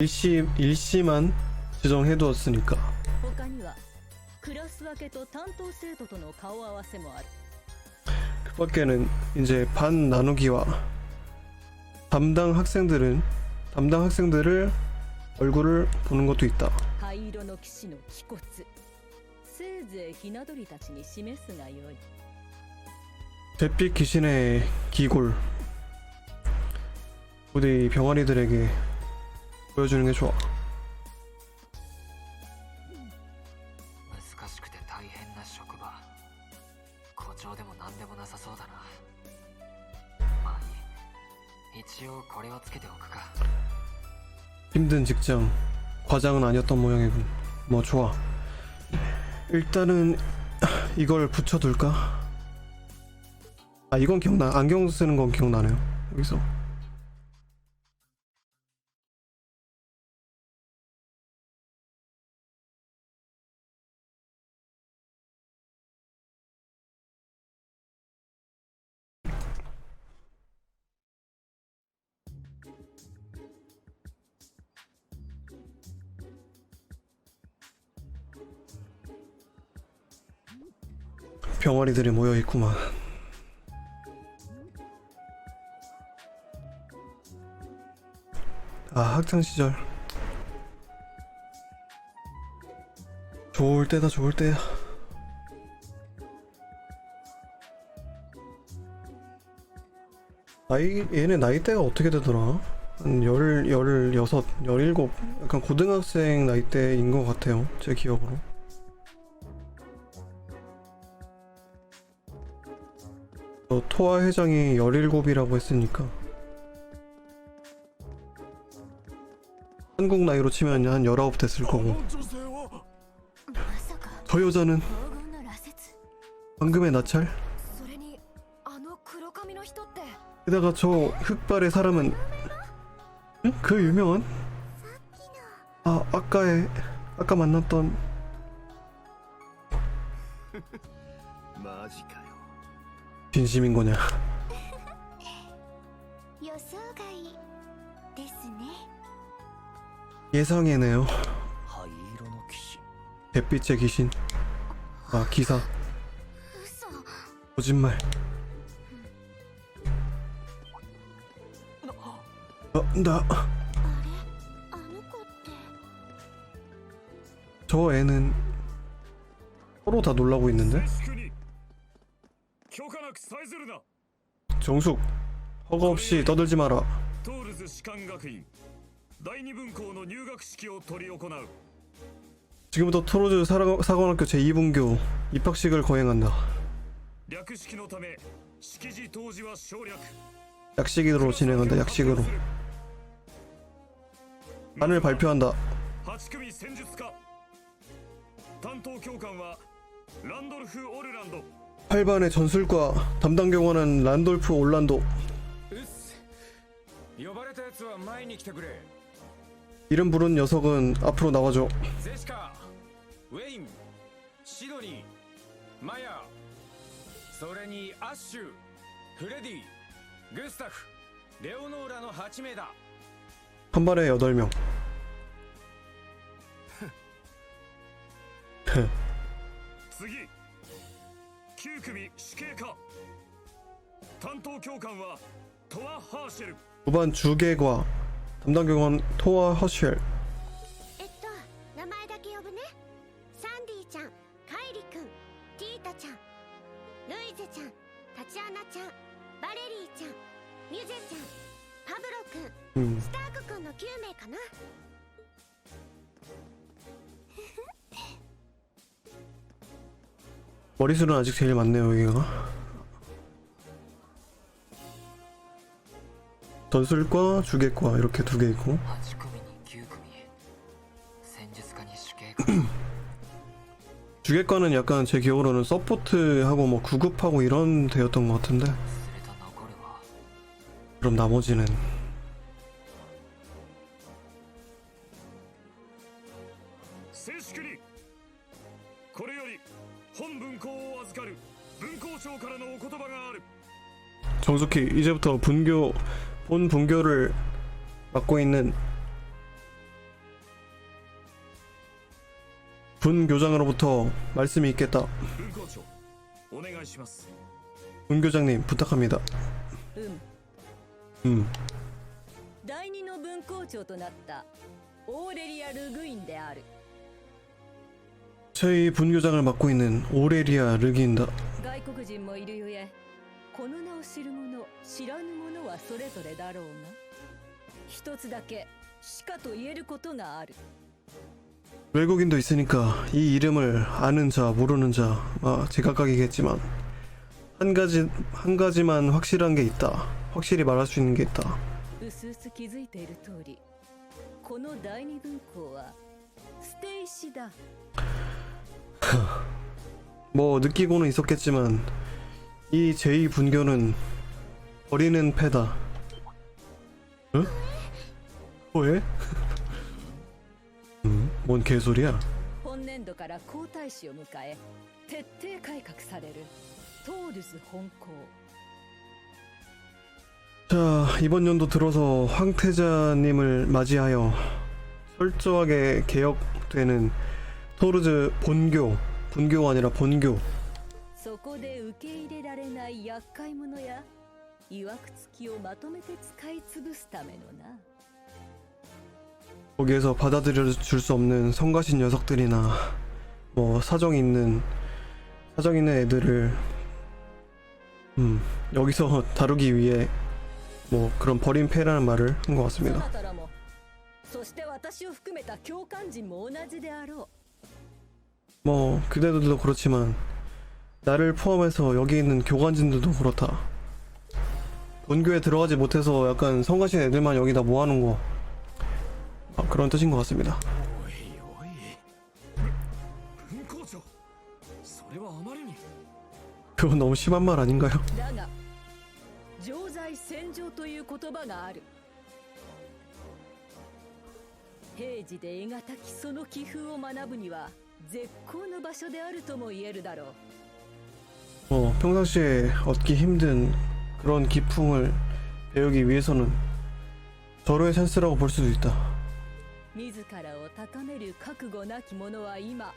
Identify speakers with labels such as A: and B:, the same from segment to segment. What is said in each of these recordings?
A: 일시 일시만 지정해두었으니까
B: 他にはクラス分けと担当生徒との顔合わせもある
A: 그 밖에는 이제 반 나누기와 담당 학생들은 담당 학생들을 얼굴을 보는 것도 있다.
B: 灰色の騎士の気骨せいぜいひな鳥たちに示すがよい
A: 잿빛 귀신의 기골 우리 병아리들에게 보여주는 게 좋아. 힘든 직장, 과장은 아니었던 모양이군. 뭐 좋아. 일단은 이걸 붙여둘까? 아 이건 기억나. 안경 쓰는 건 기억나네요. 여기서. 병아리들이 모여 있구만. 아 학창 시절 좋을 때다 좋을 때야. 나이 얘네 나이대가 어떻게 되더라? 한 열 열여섯 열일곱 약간 고등학생 나이대인 것 같아요 제 기억으로. 토화 회장이 17이라고 했으니까 한국 나이로 치면 한 19 됐을 거고 저 여자는 방금의 나찰? 게다가 저 흑발의 사람은 응? 그 유명한 아 아까의 아까 만났던 진심인 거냐
C: 予想外ですね
A: 예상이네요
D: 灰色の騎士
A: 잿빛의 귀신 아 기사
C: 嘘
A: 거짓말 어, 나
C: あれあの子って
A: 저 애는 서로 다 놀라고 있는데
E: 静粛に 許可なくさえずるな
A: 정숙 허가 없이 떠들지 마라
E: トールズ士官学院第二分校の入学式を執り行う
A: 지금부터 토로즈 사관- 사관학교 제2분교 입학식을 거행한다
E: 略式のため式辞当時は省略
A: 약식으로 진행한다 약식으로 안을 발표한다
E: 8組戦術家担当教官はランドルフ・オルランド
A: 8반의 전술과 담당 경호는 란돌프 올란도 이름 부른 녀석은 앞으로 나와줘
F: 제시카, 웨인, 시도니, 마야, 그리고 아슈, 프레디, 구스타프, 레오노라의 8명이다.
A: 한 발에 8명
E: 9組死刑か担当教官はトワ・ハーシェル
A: 후반 주계과 담당 교관 토아 허쉘
C: えっと名前だけ呼ぶねサンディちゃんカイリくんティータちゃんルイゼちゃんタチアナちゃんバレリーちゃんミュゼちゃんパブロくん
A: 음,
C: スタークくんの9名かな
A: 머리수는 아직 제일 많네요 여기가. 전술과 주객과 이렇게 두 개 있고. 주객과는 약간 제 기억으로는 서포트하고 뭐 구급하고 이런 데였던 것 같은데. 그럼 나머지는 정숙희 이제부터 분교 본 분교를 맡고 있는 분교장으로부터 말씀이 있겠다. 분교장님 부탁합니다. 음.
B: 음.
A: 저희 분교장을 맡고 있는 오레리아 르기인다.
B: この名を知る者知らぬ者はそれぞれだろうが一つだけしかと言えることがある
A: 외국인도 있으니까 이 이름을 아는 자 모르는 자 아, 제각각이겠지만 한 가지 한 가지만 확실한 게 있다. 확실히 말할 수 있는 게 있다.
B: うすうす気づいている通りこの第二分校は捨て石だ
A: 뭐 느끼고는 있었겠지만 이 제2 분교는 버리는 패다. 응? 뭐해? 음, 뭔 개소리야?
B: 本年度から皇太子を迎え徹底改革されるトールズ本校
A: 자 이번 연도 들어서 황태자님을 맞이하여 철저하게 개혁되는 토르즈 본교 분교가 아니라 본교
B: そこで受け入れられない厄介者やいわくつきをまとめて使い潰すためのな
A: 거기에서 받아들여 줄 수 없는 성가신 녀석들이나 뭐 사정 있는 사정 있는 애들을 음 여기서 다루기 위해 뭐 그런 버린 패라는 말을 한 것
B: そ
A: 같습니다.
B: なたらもそして私を含めた教官陣も同じであろ
A: 뭐 그대들도 그렇지만 나를 포함해서 여기 있는 교관진들도 그렇다. 본교에 들어가지 못해서 약간 성가신 애들만 여기다 모아놓은 거 아, 그런 뜻인 것 같습니다. 그건 너무 심한 말 아닌가요? 어, 평상시에 얻기 힘든 그런 기풍을 배우기 위해서는 절호의 찬스라고 볼 수도 있다.
B: 自らを高める覚悟なき者は今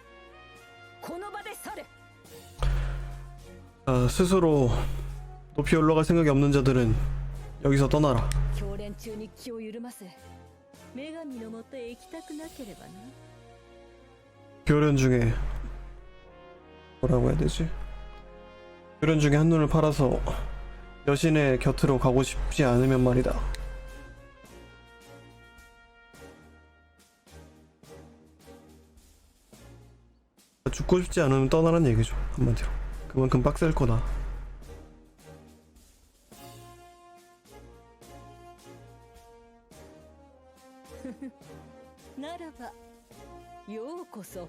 B: この場で去れ
A: 아, 스스로 높이 올라갈 생각이 없는 자들은 여기서 떠나라.
B: 教練中に気を緩ませ女神のもとへ行きたくなければな
A: 교련 중에 뭐라고 해야 되지? 교련 중에 한눈을 팔아서 여신의 곁으로 가고 싶지 않으면 말이다. 죽고 싶지 않으면 떠나란 얘기죠 한마디로 그만큼 빡셀 거다
B: ならばようこそ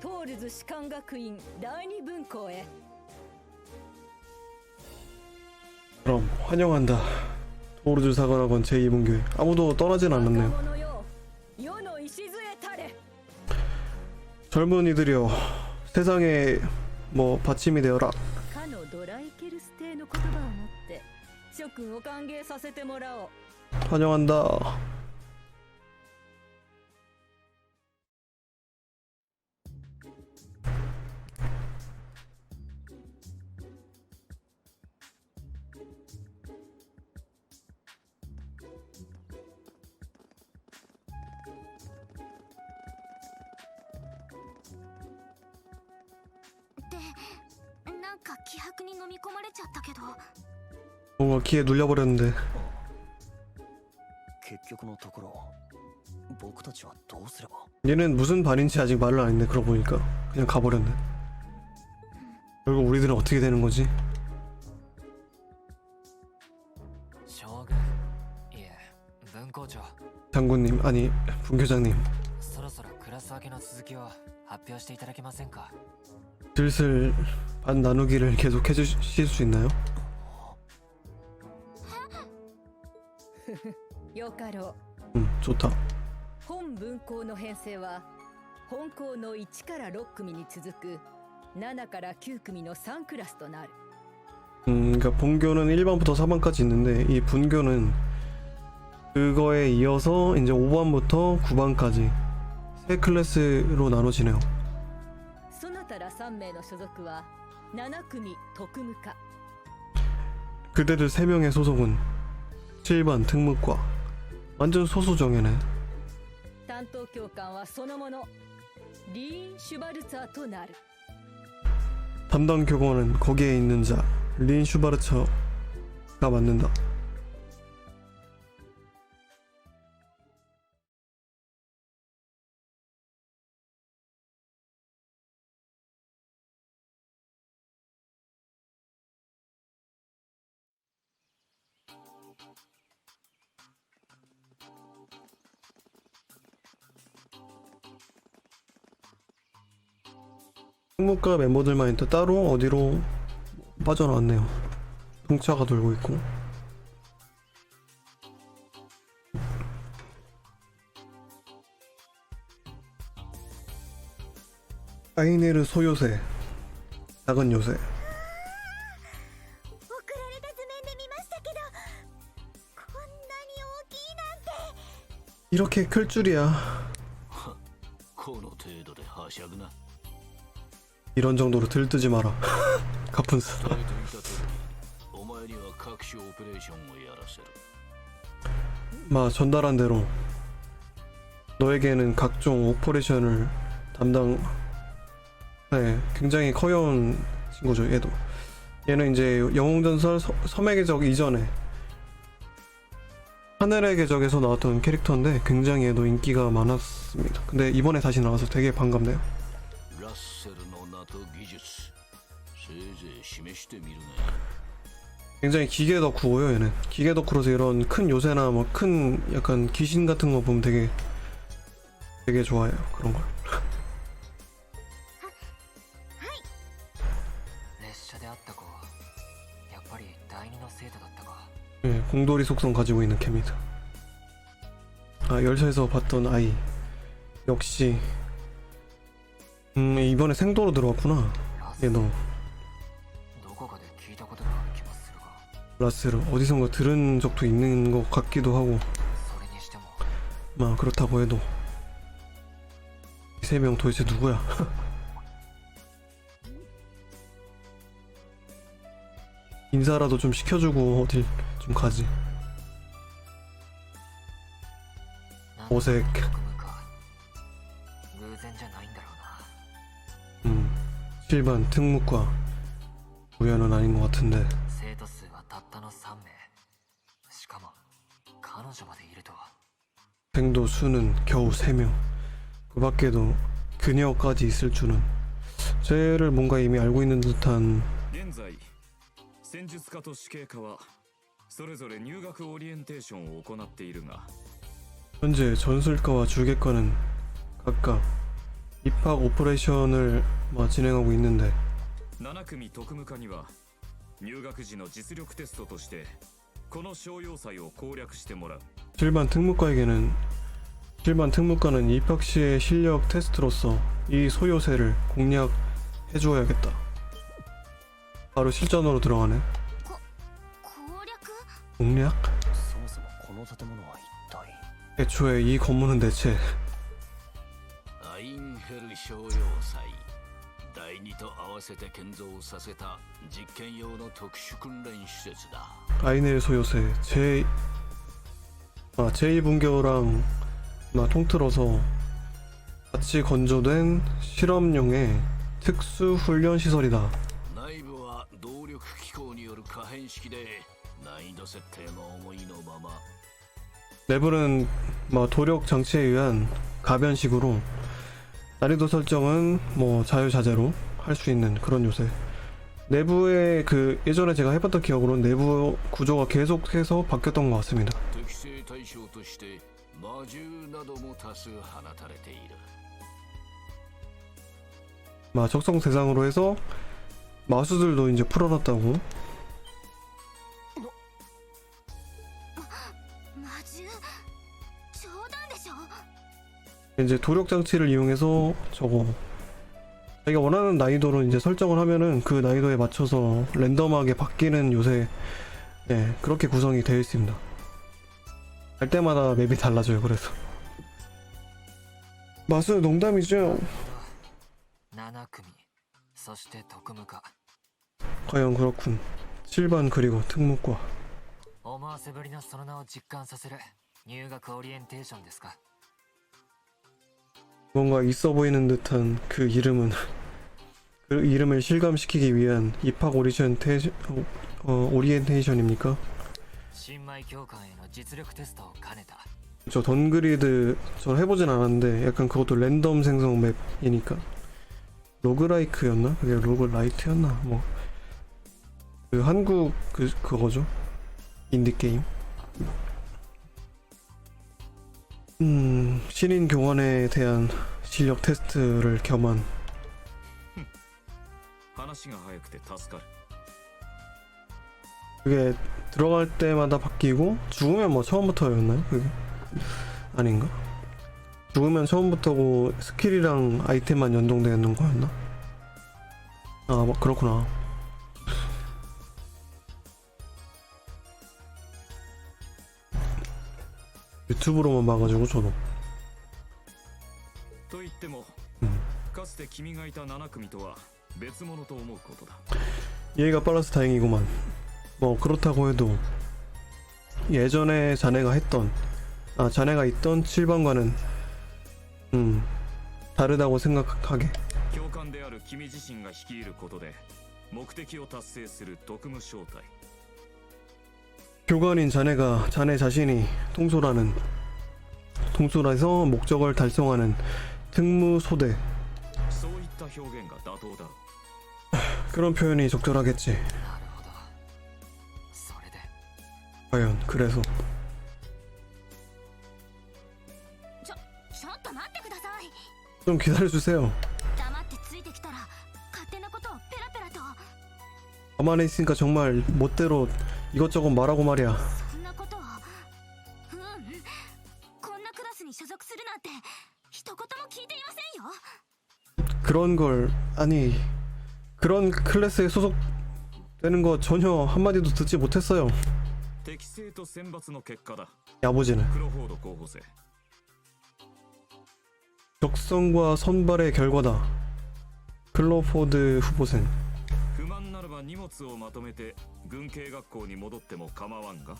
B: トールズ士官学院第二分校へ
A: 그럼 환영한다. 도르즈 사관학원 제2분교 아무도 떠나진 않았네요. 젊은 이들이여 세상의 뭐 받침이 되어라. 환영한다.
C: か気迫に飲み込まれちゃったけど
A: 뭔가 기에 눌려버렸는데
D: 結局のところ僕たちはどうすれば
A: 얘는 무슨 반인지 아직 말을 안 했네 그러고 보니까 그냥 가버렸네 결국 우리들은 어떻게 되는 거지?
G: 将軍いえ分校長
A: 장군님 아니 분교장님
G: そろそろクラス分けの続きを発表していただけませんか
A: 슬슬 반 나누기를 계속 해주실 수 있나요?
B: よかろう
A: 음 좋다
B: 本文校の編成は本校の1から6組に続く7から9組の3クラスとなる
A: 음 그러니까 본교는 1반부터 4반까지 있는데 이 분교는 그거에 이어서 이제 5반부터 9반까지 세 클래스로 나눠지네요
B: 3名の所属は7組特務課
A: 그대들 3명의 소속은 7반 특무과 완전 소수정예네
B: 担当教官はそのものリーン・シュバルツァーとなる
A: 담당 교관은 거기에 있는 자 린 슈바르처가 맡는다 생물과 멤버들만 있다 따로 어디로 빠져나왔네요. 동차가 돌고 있고. 아이네르 소요새 작은 요새. 이렇게 클 줄이야. 이런 정도로 들뜨지 마라 가푼스
D: 伝えていた通りお前には各種オペレーションをやらせる
A: 마 전달한 대로 너에게는 각종 오퍼레이션을 담당 네 굉장히 커여운 친구죠 얘도 얘는 이제 영웅전설 서- 섬의 계적 이전에 하늘의 계적에서 나왔던 캐릭터인데 굉장히 얘도 인기가 많았습니다 근데 이번에 다시 나와서 되게 반갑네요 굉장히 기계 덕후고요 얘는. 기계 덕후로서 이런 큰 요새나 뭐 큰 약간 귀신 같은 거 보면 되게 되게 좋아해요 그런 걸. 네, 공돌이 속성 가지고 있는 캡니다 아 열차에서 봤던 아이. 역시. 음 이번에 생도로 들어왔구나.
G: 네,
A: 얘너. 라스를 어디선가 들은 적도 있는 것 같기도 하고. 막 그렇다고 해도. 이 세 명 도대체 누구야? 인사라도 좀 시켜주고 어딜 좀 가지. 어색. 음, 실반 특무과 우연은 아닌 것 같은데. 생도 수는 겨우 3명. 그 밖에도 그녀까지 있을 줄은. 쟤를 뭔가 이미 알고 있는 듯한
E: 現在戦術家と死刑家はそれぞれ入学オリエンテーションを行っているが
A: 현재 전술가와 주계과는 각각 입학 오퍼레이션을 뭐 진행하고 있는데
E: 7組特務課には入学時の実力テストとしてこの商用祭を攻略してもらう
A: 7반 특무과에게는 7반 특무과는 입학 시의 실력 테스트로서 이 소요세를 공략해 주어야겠다. 바로 실전으로 들어가네. 공략? 애초에 이 건물은 대체 아이넬 소요세 제 아, 제2분교랑 아, 통틀어서 같이 건조된 실험용의 특수 훈련 시설이다.
D: 内部は動力機構による可変式で難易度設定も思いのまま
A: 내부는 뭐 도력 장치에 의한 가변식으로 난이도 설정은 뭐 자유자재로 할 수 있는 그런 요새. 내부의 그 예전에 제가 해봤던 기억으로 내부 구조가 계속해서 바뀌었던 것 같습니다.
D: 適正対象として魔獣なども多数放たれている
A: 마 적성 대상으로 해서 마수들도 이제 풀어놨다고.
C: 魔獣冗談でしょ
A: 이제 도력 장치를 이용해서 저거 자기가 원하는 난이도로 이제 설정을 하면은 그 난이도에 맞춰서 랜덤하게 바뀌는 요새 예 그렇게 구성이 되어 있습니다. 갈 때마다 맵이 달라져요. 그래서 마수 농담이죠.
G: 7組 そして特務課
A: 과연 그렇군. 7반 그리고 특무과.
G: 思わせぶりのその名を実感させる入学オリエンテーションですか
A: 뭔가 있어 보이는 듯한 그 이름은 그 이름을 실감시키기 위한 입학 오리엔테이션 어, 오리엔테이션입니까?
G: 新米教官への実力テストを兼ねた
A: 저 던그리드 저 해보진 않았는데 약간 그것도 랜덤 생성 맵이니까 로그라이크였나? 그게 로그라이트였나? 뭐 그 한국 그 그거죠 인디 게임. 음 신인 교관에 대한 실력 테스트를 겸한
E: 話が早くて助かる
A: 그게 들어갈 때마다 바뀌고 죽으면 뭐 처음부터였나요? 그게 아닌가? 죽으면 처음부터고 스킬이랑 아이템만 연동되는 거였나? 아, 뭐 그렇구나. 유튜브로만 봐가지고 저도
E: と言っても、
A: うん
E: かつて君がいた7組とは別物と思うことだ
A: 이해가 빨라서 다행이구만. 뭐 그렇다고 해도 예전에 자네가 했던 아 자네가 있던 7번과는 음 다르다고 생각하게
E: 教官である君自身が率いることで目的を達成する特務小隊
A: 교관인 자네가 자네 자신이 통솔하는 통솔해서 목적을 달성하는 특무소대
E: そういった表現が妥当だろう
A: 그런 표현이 적절하겠지 과연 그래서 좀 기다려주세요. 가만히 있으니까 정말 멋대로 이것저것 말하고 말이야. 그런 걸 아니 그런 클래스에 소속되는 거 전혀 한마디도 듣지 못했어요.
E: 適正と選抜の結果だ
A: 야보지는
E: クロフォード候補生
A: 적성과 선발의 결과다 클로포드 후보생
E: 不満ならば荷物をまとめて軍警学校に戻っても構わんが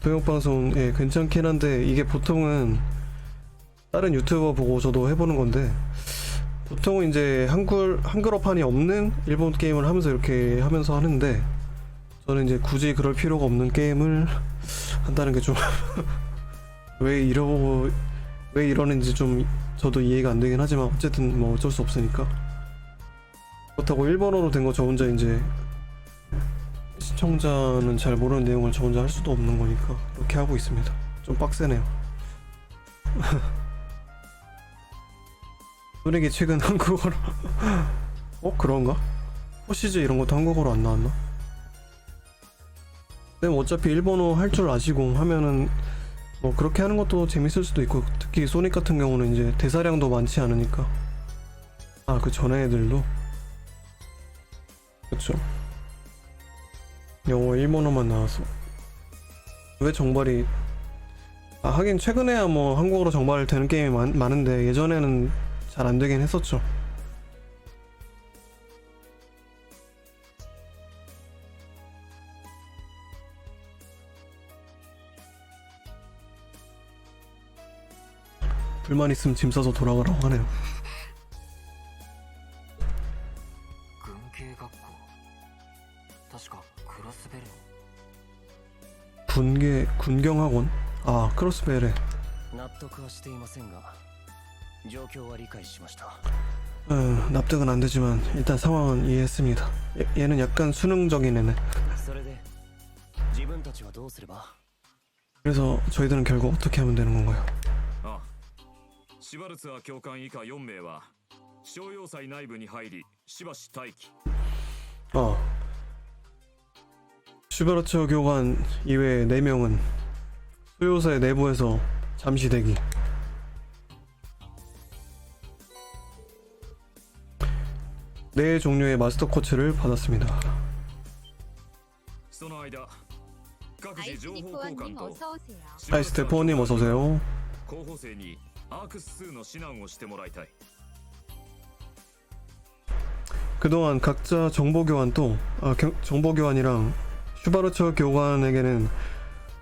A: 동영방송 예 괜찮긴 한데 이게 보통은 다른 유튜버 보고 저도 해보는 건데 보통은 이제 한글 한글어판이 없는 일본 게임을 하면서 이렇게 하면서 하는데 저는 이제 굳이 그럴 필요가 없는 게임을 한다는 게 좀 왜 이러고 왜 이러는지 좀 저도 이해가 안 되긴 하지만 어쨌든 뭐 어쩔 수 없으니까 그렇다고 일본어로 된 거 저 혼자 이제 시청자는 잘 모르는 내용을 저 혼자 할 수도 없는 거니까 이렇게 하고 있습니다. 좀 빡세네요. 소닉이 최근 한국어로 어 그런가? 포시즈 이런 것도 한국어로 안 나왔나? 근데 뭐 어차피 일본어 할 줄 아시고 하면은 뭐 그렇게 하는 것도 재밌을 수도 있고 특히 소닉 같은 경우는 이제 대사량도 많지 않으니까. 아 그 전에 애들도 그렇죠. 영어 일본어만 나와서. 왜 정발이 아 하긴 최근에야 뭐 한국어로 정발 되는 게임이 많, 많은데 예전에는 잘 안 되긴 했었죠 불만 있으면 짐 싸서 돌아가라고 하네요. 군계 군경학원? 아
H: 크로스벨에. 음,
A: 어, 납득은 안 되지만 일단 상황은 이해했습니다. 얘, 는 약간 수능적인 애네. 그래서 저희들은 결국 어떻게 하면 되는 건가요?
E: 어, ああシバルツァー教官以下4名は商用祭内部に入りしばし待機
A: 어. 슈베르츠 교관 이외의 4명은 수요새 내부에서 잠시 대기. 네 종류의 마스터 코치를 받았습니다.
E: その間各自情報交換と
A: 아이스 대포님 어서 오세요.
E: 候補生に アークス2の指南をしてもらいたい
A: 그동안 각자 정보 교환도 아, 겨- 정보 교환이랑 슈바르처 교관에게는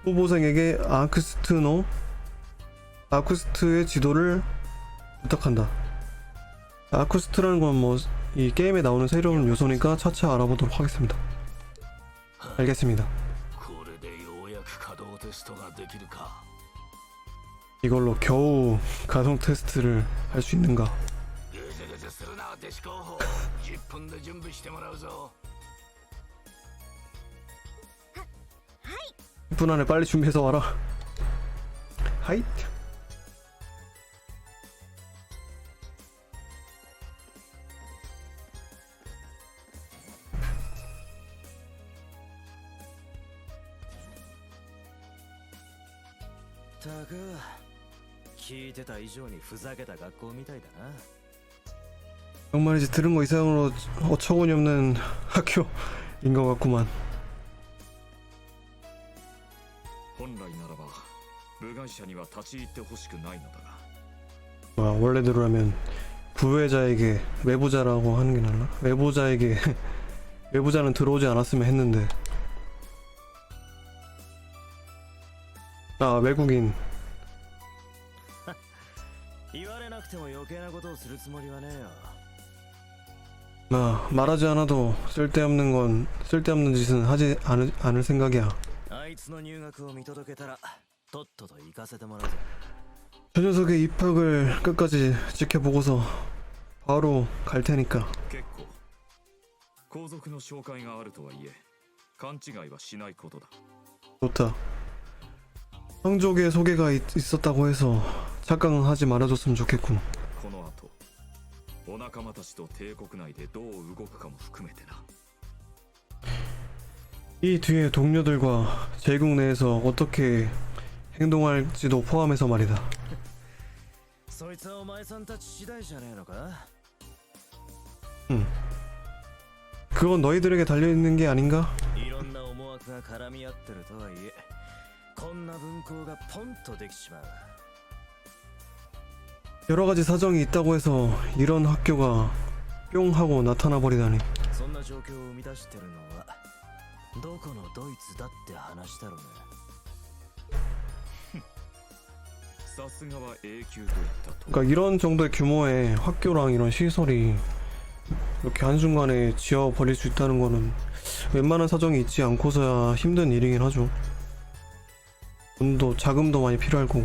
A: 후보생에게 아크스트노 아쿠스트의 지도를 부탁한다. 아쿠스트라는 건 뭐 이 게임에 나오는 새로운 요소니까 차차 알아보도록 하겠습니다. 알겠습니다. 이걸로 겨우 가성 테스트를 할 수 있는가? 분 안에 빨리 준비해서 와라. 하이.
H: 聞いてた以上にふざけた学校みたいだな
A: 정말이지 들은 거 이상으로 어처구니 없는 학교인 것 같구만.
E: 本来ならば部外者には立ち入ってほしくないのだが
A: 와, 원래대로라면 부회자에게 외부자라고 하는 게 낫나? 외부자에게 외부자는 들어오지 않았으면 했는데. 아, 외국인.
H: 余計なことをするつもりはねえよ
A: 아, 말하지 않아도 쓸데없는 건 쓸데없는 짓은 하지 않을, 않을 생각이야.
H: あいつの入学を見届けたらとっとと行かせてもらうぞ
A: 저 녀석의 입학을 끝까지 지켜보고서 바로 갈 테니까.
E: 結構皇族の紹介があるとはいえ勘違いはしないことだ
A: 좋다. 형족의 소개가 있, 있었다고 해서 착각은 하지 말아줬으면 좋겠군.
E: この後お仲間たちと帝国内でどう動くかも含めてな
A: 이 뒤에 동료들과 제국 내에서 어떻게 행동할지도 포함해서 말이다.
H: そいつはお前さんたち次第じゃねえのか
A: 그건 너희들에게 달려있는 게 아닌가?
H: いろんな思惑が絡み合ってるとはいえこんな分校がポンとできちまう
A: 여러 가지 사정이 있다고 해서 이런 학교가 뿅 하고 나타나 버리다니.
H: そんな状況を生み出してるのはどこのドイツだって話だろうね
E: さすがは永久といったと
A: 그러니까 이런 정도의 규모의 학교랑 이런 시설이 이렇게 한순간에 지어 버릴 수 있다는 거는 웬만한 사정이 있지 않고서야 힘든 일이긴 하죠. 돈도 자금도 많이 필요할 거고.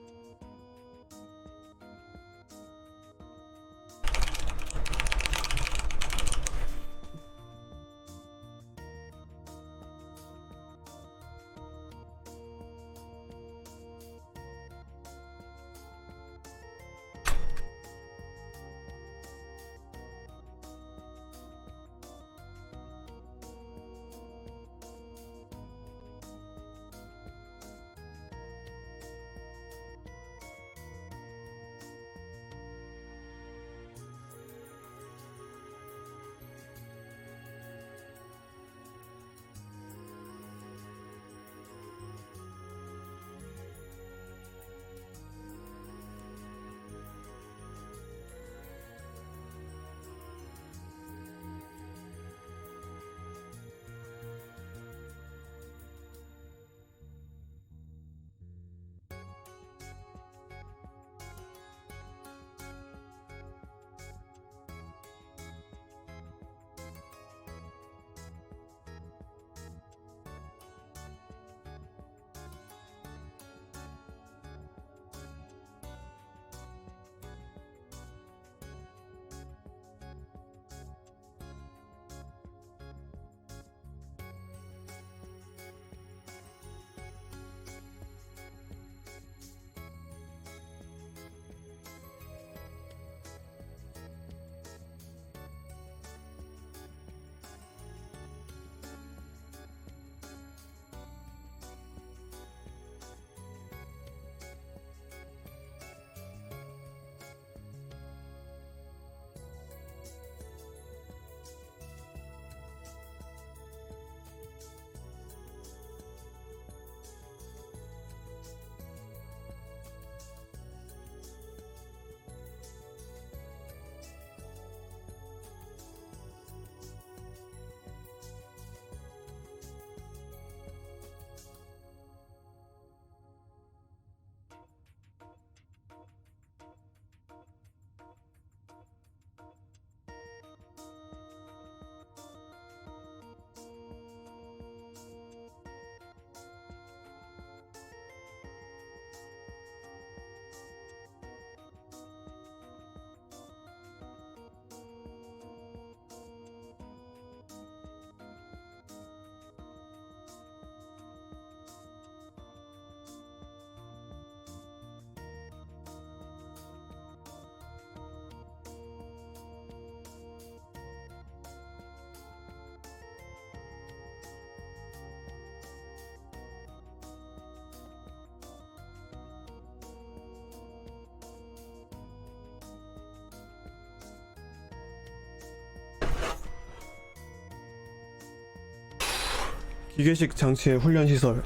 A: 기계식 장치의 훈련 시설.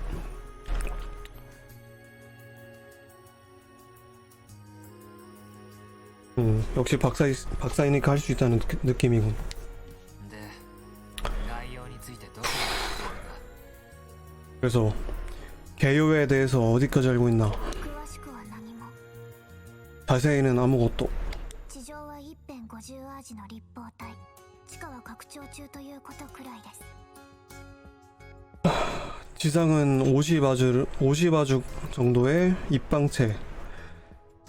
A: 음, 역시 박사이, 박사이니까 할 수 있다는 느낌이군. 그래서 개요에 대해서 어디까지 알고 있나? 자세히는 아무것도 지상은 50아주, 50아죽 정도의 입방체,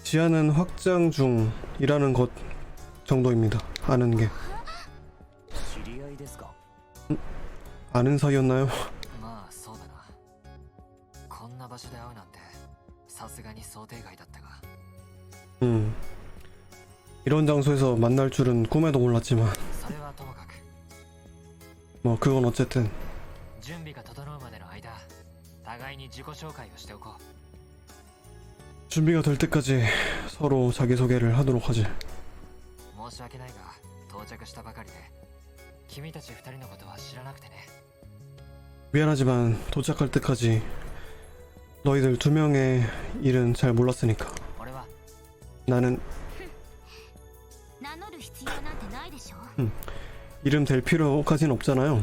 A: 지하는 확장 중이라는 것 정도입니다. 아는 게. 아는 사이였나요? 음. 이런 장소에서 만날 줄은 꿈에도 몰랐지만. 뭐, 그건 어쨌든.
G: 互いに自己紹介をしておこう
A: 준비가 될 때까지 서로 자기소개를 하도록 하지.
G: 申し訳ないが到着したばかりで君たち二人のことは知らなくてね
A: 미안하지만 도착할 때까지 너희들 두 명의 일은 잘 몰랐으니까
G: 俺は
A: 나는
C: 名乗る必要なんてないでしょ
A: 이름 될 필요까지는 없잖아요.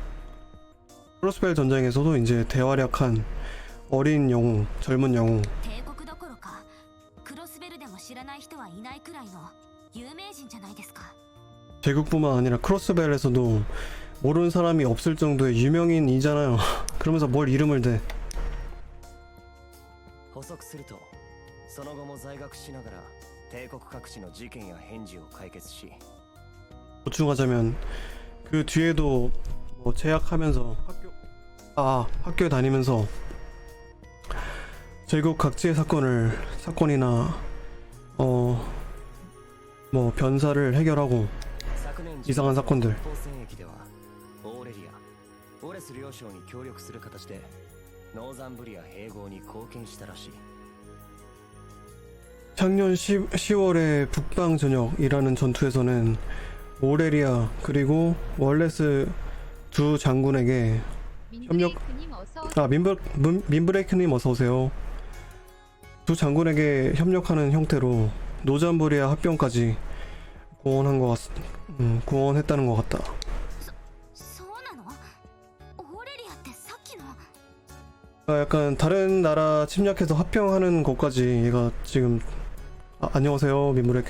A: 크로스벨 전쟁에서도 이제 대활약한 어린 영웅 젊은 영웅
C: 帝国どころかクロスベルでも知らない人はいないくらいの有名人じゃないですか
A: 제국뿐만 아니라 크로스벨에서도 모르는 사람이 없을 정도의 유명인이잖아요. 그러면서 뭘 이름을 대?
H: 補足するとその後も在学しながら帝国各地の事件や返事を解決し
A: 보충하자면 그 뒤에도 뭐 재학하면서 학교 아, 학교에 다니면서 전국 각지의 사건을 사건이나 어 뭐 변사를 해결하고 이상한 사건들. 작년 10, 10월에 북방 전역이라는 전투에서는 오레리아 그리고 월레스 두 장군에게 협력 아 민브 민브레이크님 어서 오세요. 두 장군에게 협력하는 형태로 노잔브리아 합병까지 공헌한 것 같, 음, 공헌했다는 것 같다. 아, 약간 다른 나라 침략해서 합병하는 것까지 얘가 지금 아, 안녕하세요 민브레이크